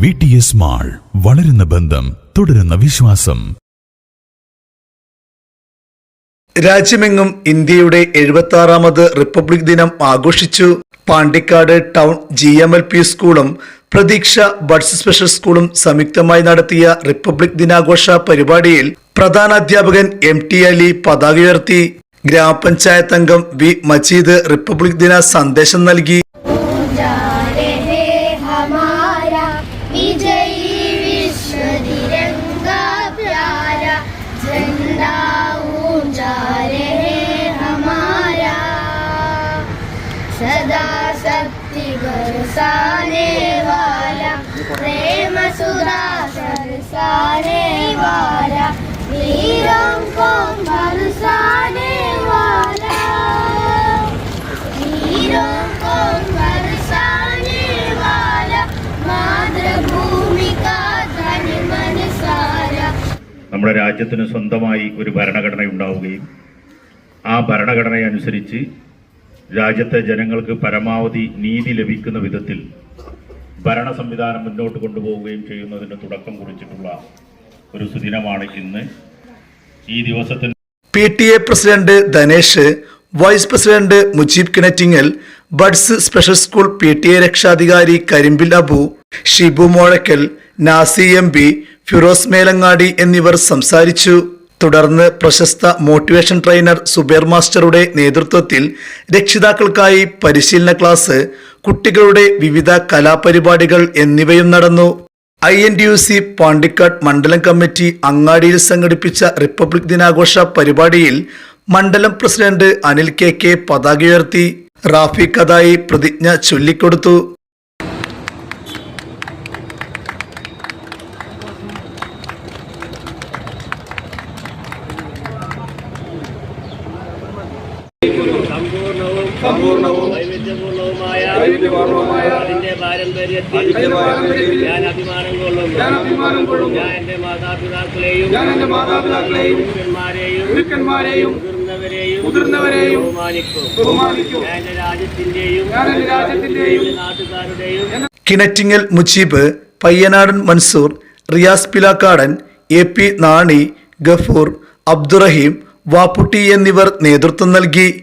V T S mall വളരുന്ന ബന്ധം തുടരുന്ന വിശ്വാസം. രാജ്യമെങ്ങും ഇന്ത്യയുടെ എഴുപത്തി ആറാമത് റിപ്പബ്ലിക് ദിനം ആഘോഷിച്ചു. Pandikkad town G M L P സ്കൂളും പ്രതീക്ഷ ബഡ്സ് സ്പെഷ്യൽ സ്കൂളും സംയുക്തമായി നടത്തിയ റിപ്പബ്ലിക് ദിനാഘോഷ പരിപാടിയിൽ പ്രധാന അധ്യാപകൻ എം ടി അലി പതാക ഉയർത്തി. ഗ്രാമപഞ്ചായത്ത് അംഗം വി മജീദ് റിപ്പബ്ലിക് ദിന സന്ദേശം നൽകി. सदा शक्ति बरसाने वाला प्रेम सुरा बरसाने वाला वीरों को बरसाने वाला वीरों को बरसाने वाला मातृभूमि का धन मन सारा നമ്മുടെ രാജ്യത്തിന് സ്വന്തമായി ഒരു ഭരണഘടന ഉണ്ടാവുകയും ആ ഭരണഘടനയനുസരിച്ച് രാജ്യത്തെ ജനങ്ങൾക്ക് പരമാവധി നീതി ലഭിക്കുന്ന വിധത്തിൽ ഭരണ സംവിധാനം മുന്നോട്ട് കൊണ്ടുപോവുകയും ചെയ്യുന്നതിന് തുടക്കം കുറിച്ചിട്ടുള്ള ഒരു സുദിനമാണ് ഇന്ന്. ഈ ദിവസത്തിന് P T A president Dhanesh vice president Mujeeb Kinattingal buds special school P T A രക്ഷാധികാരി കരിമ്പിൽ അബു ഷിബു മോഴക്കൽ നാസി എം പി ഫിറോസ് മേലങ്ങാടി എന്നിവർ സംസാരിച്ചു. തുടർന്ന് പ്രശസ്ത മോട്ടിവേഷൻ ട്രെയിനർ സുബേർ മാസ്റ്ററുടെ നേതൃത്വത്തിൽ രക്ഷിതാക്കൾക്കായി പരിശീലന ക്ലാസ് കുട്ടികളുടെ വിവിധ കലാപരിപാടികൾ എന്നിവയും നടന്നു. I N D U C Pandikkad മണ്ഡലം കമ്മിറ്റി അങ്ങാടിയിൽ സംഘടിപ്പിച്ച റിപ്പബ്ലിക് ദിനാഘോഷ പരിപാടിയിൽ മണ്ഡലം പ്രസിഡന്റ് അനിൽ കെ കെ പതാക ഉയർത്തി. റാഫി കഥായി പ്രതിജ്ഞ ചൊല്ലിക്കൊടുത്തു. വൈവിധ്യപൂർണവുമായ അതിന്റെ പാരമ്പര്യത്തിൽ ഞാൻ അഭിമാനം കൊള്ളുന്നു. ഞാൻ എന്റെ മാതാപിതാക്കളെയും ഗുരുക്കന്മാരെയും ഗുരുക്കന്മാരെയും മുതിർന്നവരെയും മുതിർന്നവരെയും ബഹുമാനിക്കും. ബഹുമാനിക്കും. ഞാൻ എന്റെ രാജ്യത്തിന്റെയും ഞാൻ എന്റെ രാജ്യത്തിന്റെയും എന്റെ നാട്ടുകാരുടെയും കിണറ്റിങ്ങൽ മുജീബ് പയ്യനാടൻ മൻസൂർ റിയാസ് പിലാക്കാടൻ എ പി നാണി ഗഫൂർ അബ്ദുറഹീം വാപ്പുട്ടി എന്നിവർ നേതൃത്വം നൽകി.